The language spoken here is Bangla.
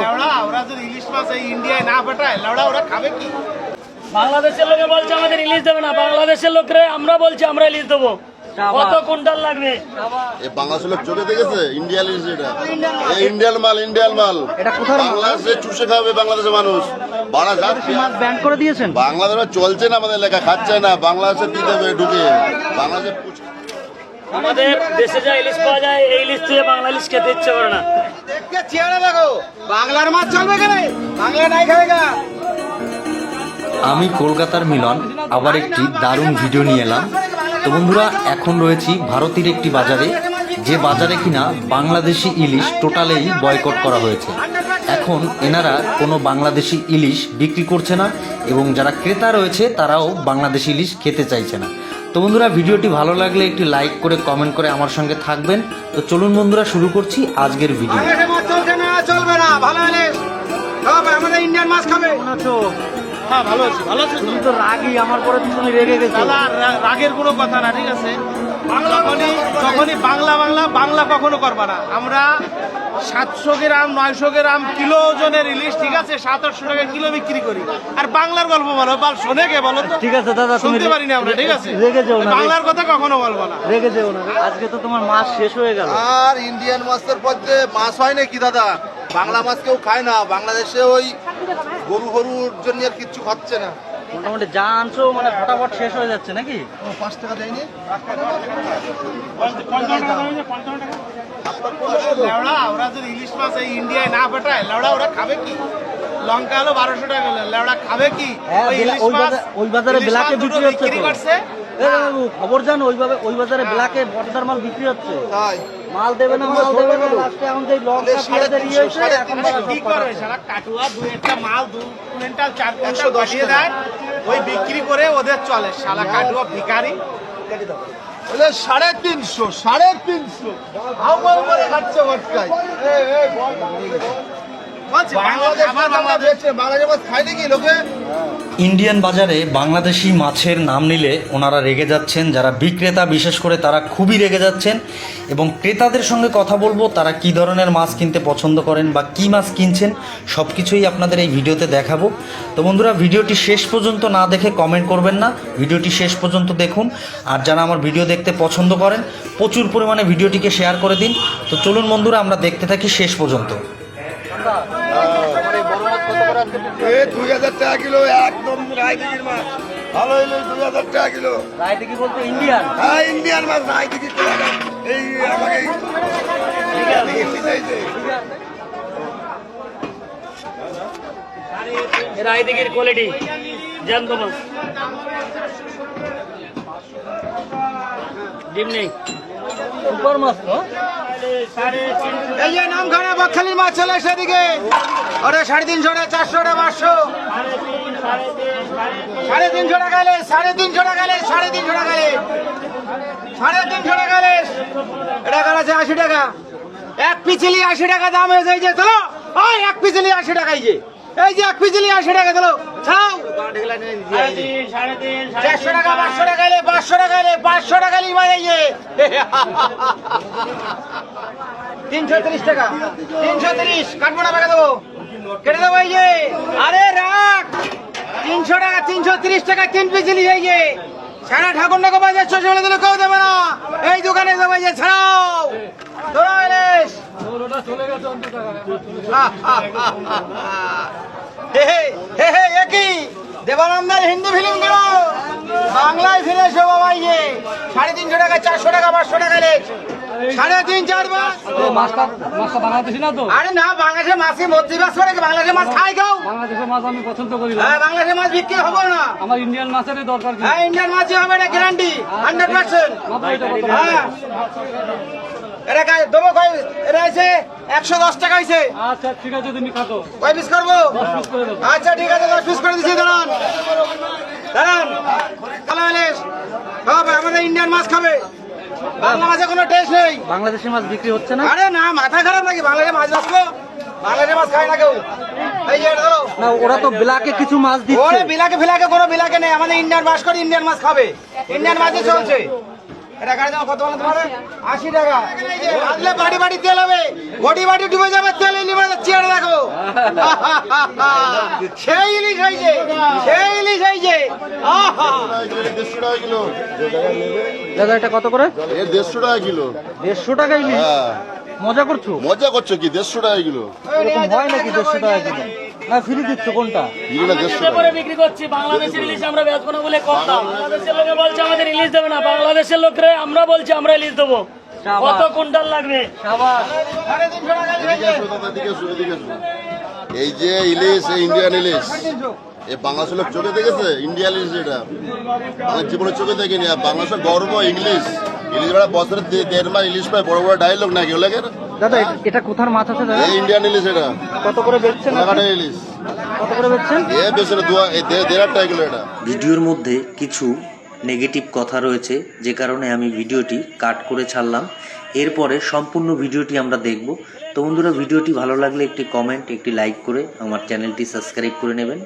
লেওড়া ওরা যদি ইলিশ মাছ এই ইন্ডিয়ায় না পাঠায় লেওড়া ওরা খাবে কি? বাংলাদেশের লোকে বলছে আমাদের ইলিশ দেবে না বাংলাদেশের লোকরে আমরা বলছি আমরা ইলিশ দেবো। কত কুইন্টাল লাগবে? বাংলাদেশের লোক চোখে দেখেছে? ইন্ডিয়ান ইলিশ এটা। ইন্ডিয়ান মাল ইন্ডিয়ান মাল। এটা কোথার বাংলাদেশে চুষে খাবে বাংলাদেশের মানুষ। বাড়া যাচ্ছে ব্যান করে দিয়েছেন? বাংলাদেশে চলছে না আমাদের এলাকা খাচ্ছে না। বাংলাদেশে দিয়ে দেবে ঢুকে। বাংলাদেশে আমাদের দেশে যা ইলিশ পাওয়া যায় এই ইলিশ থেকে বাংলা ইলিশ খেতে ইচ্ছে করে না। চেহারা দেখো বাংলার মাছ চলবে কেন? বাংলা নাই খাবে গা। আমি কলকাতার মিলন আবার একটি দারুণ ভিডিও নিয়ে এলাম। তো বন্ধুরা এখন রয়েছি ভারতের একটি বাজারে যে বাজারে কিনা বাংলাদেশি ইলিশ টোটালেই বয়কট করা হয়েছে। এখন এনারা কোনো বাংলাদেশি ইলিশ বিক্রি করছে না এবং যারা ক্রেতা রয়েছে তারাও বাংলাদেশি ইলিশ খেতে চাইছে না। তো বন্ধুরা ভিডিওটি ভালো লাগলে একটি লাইক করে কমেন্ট করে আমার সঙ্গে থাকবেন। তো চলুন বন্ধুরা শুরু করছি আজকের ভিডিও। ভালো সব আমাদের ইন্ডিয়ান মাছ খাবে। আছো? হ্যাঁ ভালো আছি ভালো আছি। তুমি তো রাগি আমার পরে তুমি রেগে গেছো। দাদা রাগের কোনো কথা না ঠিক আছে? যখনই যখনই বাংলা বাংলা বাংলা কখনো করবা না। আমরা সাতশো গ্রাম নয়শো গ্রাম কিলো ওজনের ইলিশ ঠিক আছে? সাত আটশো টাকা কিলো বিক্রি করি। আর বাংলার গল্প বলো বাল শোনে কে বলো তো? ঠিক আছে দাদা শুনতে পারি না আমরা ঠিক আছে? রেগে যেও না বাংলার কথা কখনো বলব না। রেগে যেও না। আজকে তো তোমার মাছ শেষ হয়ে গেল। আর ইন্ডিয়ান মাছের মধ্যে মাছ হয় নাকি দাদা? বাংলা মাছ কেউ খায় না বাংলাদেশে ওই গরু গরুর জন্য আর কিচ্ছু খাচ্ছে না। মোটামুটি যা আনছো মানে ফটাফট শেষ হয়ে যাচ্ছে নাকি? পাঁচ টাকা দেয়নি। লেওড়া ওরা যদি ইলিশ মাছ এই ইন্ডিয়ায় না পাঠায় লেওড়া ওরা খাবে কি? লঙ্কা হলো বারোশো টাকা লেওড়া খাবে কি? হ্যাঁ, ওই বাজার- ব্ল্যাকে বিক্রি হচ্ছে খবর জান ওইভাবে ওই বাজারে ব্ল্যাকে বর্ডার মাল বিক্রি হচ্ছে। তাই। মাল দেবে না মাল দেবে না। লাস্টে এখন যে লঙ্কা পেঁয়াজের ইয়ে হয়েছে এখন কি করে সারা কাটুয়া দুই একটা মাল দু কুইন্টাল চার কুইন্টাল পাঠিয়ে দেয় ওই বিক্রি করে ওদের চলে। শালা কাটুয়া ভিখারি। বলে সাড়ে তিনশো সাড়ে তিনশো। আমার খাচ্ছে ভটকায় ইন্ডিয়ান বাজারে বাংলাদেশি মাছের নাম নিলে ওনারা রেগে যাচ্ছেন যারা বিক্রেতা বিশেষ করে তারা খুবই রেগে যাচ্ছেন। এবং ক্রেতাদের সঙ্গে কথা বলব তারা কি ধরনের মাছ কিনতে পছন্দ করেন বা কি মাছ কিনছেন সব কিছুই আপনাদের এই ভিডিওতে দেখাবো। তো বন্ধুরা ভিডিওটি শেষ পর্যন্ত না দেখে কমেন্ট করবেন না ভিডিওটি শেষ পর্যন্ত দেখুন। আর যারা আমার ভিডিও দেখতে পছন্দ করেন প্রচুর পরিমাণে ভিডিওটিকে শেয়ার করে দিন। তো চলুন বন্ধুরা আমরা দেখতে থাকি শেষ পর্যন্ত। এ দুই হাজার টাকা কিলো একদম রায়দিঘির মাছ? ভালো হইল দুই হাজার টাকা কিলো। বলতে ইন্ডিয়ান? হ্যাঁ ইন্ডিয়ান মাছ এই আমাকে কোয়ালিটি জ্যান্ত মাছ। ডিম নেই। সুপার মাছ তো। এই যে নাম খানা বকখালির মাছ চলে সেদিকে ওরে সাড়ে তিনশো টাকা চারশো টাকা পাঁচশো? সাড়ে তিনশো টাকা লে সাড়ে তিনশো টাকা লে সাড়ে তিনশো টাকা লে সাড়ে তিনশো টাকা লে এটা আছে? আশি টাকা। এক পিছিলি আশি টাকা দাম হয়েছে এই যে, চলো। ওই এক পিছিলি আশি টাকা এই যে। এই যে এক পিছিলি আশি টাকা, চলো। ছাও চারশো টাকা, পাঁচশো টাকা এলে পাঁচশো টাকা এলে পাঁচশো টাকা লিমা এই যে তিনশো তিরিশ টাকা। তিনশো তিরিশ, কাটবো না টাকা দেবো। কেটে দেবো এই যে। আরে, রাখ! তিনশো টাকা, তিনশো তিরিশ টাকা, তিন পিস জিনিস এই যে। সারা ঠাকুর নাকা বাজার ছশো বলে দিলে কেউ দেবে না। এই দোকানে দেবো যে, ছাড়াও। দেবানন্দের হিন্দু ফিল্মগুলো। বাংলায় ফিরে এসো, বাবা সাড়ে তিনশো টাকা, চারশো টাকা, পাঁচশো টাকা লেখ সাড়ে তিন চার মাস মাছটা মাছটা বাংলাদেশি না তো? আরে না বাংলাদেশের মাছই মধ্যে বাস করে বাংলাদেশের মাছ খাই খাও বাংলাদেশের মাছ আমি পছন্দ করি না। হ্যাঁ বাংলাদেশের মাছ বিক্রি হবে না। আমার ইন্ডিয়ান মাছেরই দরকার হ্যাঁ ইন্ডিয়ান মাছই হবে এটা গ্যারান্টি হান্ড্রেড পার্সেন্ট হ্যাঁ। এটা দেবো কয় এটা আছে একশো দশ টাকা হয়েছে আচ্ছা ঠিক আছে তুমি খাতো কয় পিস করব? পিস করে দেবো। আচ্ছা ঠিক আছে দশ পিস করে দিচ্ছি দাঁড়ান। দাঁড়ান। ভালো আমাদের ইন্ডিয়ান মাছ খাবে। বাংলা মাছে কোনো টেস্ট নেই। বাংলাদেশি মাছ বিক্রি হচ্ছে না? আরে না মাথা খারাপ নাকি? বাংলাদেশে মাছ বাঁচবো বাংলাদেশে মাছ খায় না কেউ। না ওরা তো বিলাকে কিছু মাছ দিচ্ছে। ওরে বিলাকে ফিলাকে কোনো বিলাকে নেই। আমাদের ইন্ডিয়ান মাছ করে ইন্ডিয়ান মাছ খাবে। ইন্ডিয়ান মাছই চলছে। এটা গাড়ি দাম কত তোমার? আশি টাকা। আসলে বাড়ি বাড়ি তেল হবে। বাড়ি ডুবে যাবে তেল নিবে চেয়ারে রাখো সেই ইলিশ হয়েছে সেই ইলিশ হয়েছে। আহা। কিলো দাদা এটা কত করে? এ দেড়শো টাকা কিলো। দেড়শো টাকা ইলিশ? হ্যাঁ। মজা করছ? মজা করছ কি? দেড়শো টাকা কিলো। এরকম হয় নাকি দেড়শো টাকা কিলো? না ফ্রি দিচ্ছ কোনটা? কিলো দেড়শো টাকা বিক্রি করছি বাংলাদেশের ইলিশ আমরা বেচবো না বলে দাম বাংলাদেশের লোকে বলছে আমাদের ইলিশ দেবে না। বাংলাদেশের লোকরে আমরা বলছি আমরা ইলিশ দেবো। কত কুইন্টাল লাগবে। এই যে ইলিশ এই ইন্ডিয়ান ইলিশ এই বাংলাদেশের লোক চোখে দেখেছে? ইন্ডিয়ান ইলিশ এটা। আমার জীবনে চোখে দেখিনি। আর বাংলাদেশের গর্ব ইংলিশ ইলিশ বেড়া বছরে দেড় মাস ইলিশ পায় বড় বড় ডায়লগ নাকি ওলাকে দাদা এটা কোথার মাছ আছে দাদা? ইন্ডিয়ান ইলিশ এটা। কত করে বেচছেন আপনি? ইলিশ। কত করে বেচছেন? এ দেড় টাকা কিলো এটা। ভিডিওর মধ্যে কিছু নেগেটিভ কথা রয়েছে যে কারণে আমি ভিডিওটি কাট করে ছাড়লাম। এরপরে সম্পূর্ণ ভিডিওটি আমরা দেখব। তো বন্ধুরা ভিডিওটি ভালো লাগলে একটি কমেন্ট একটি লাইক করে আমার চ্যানেলটি সাবস্ক্রাইব করে নেবেন।